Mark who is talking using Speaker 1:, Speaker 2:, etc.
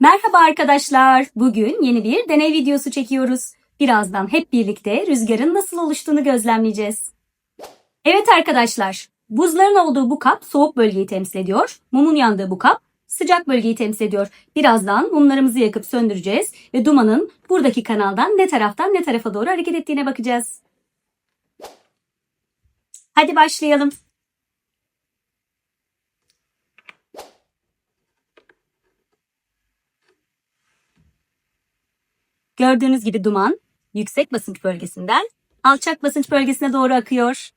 Speaker 1: Merhaba arkadaşlar. Bugün yeni bir deney videosu çekiyoruz. Birazdan hep birlikte rüzgarın nasıl oluştuğunu gözlemleyeceğiz. Evet arkadaşlar, buzların olduğu bu kap soğuk bölgeyi temsil ediyor. Mumun yandığı bu kap sıcak bölgeyi temsil ediyor. Birazdan mumlarımızı yakıp söndüreceğiz ve dumanın buradaki kanaldan ne taraftan ne tarafa doğru hareket ettiğine bakacağız. Hadi başlayalım. Gördüğünüz gibi duman yüksek basınç bölgesinden alçak basınç bölgesine doğru akıyor.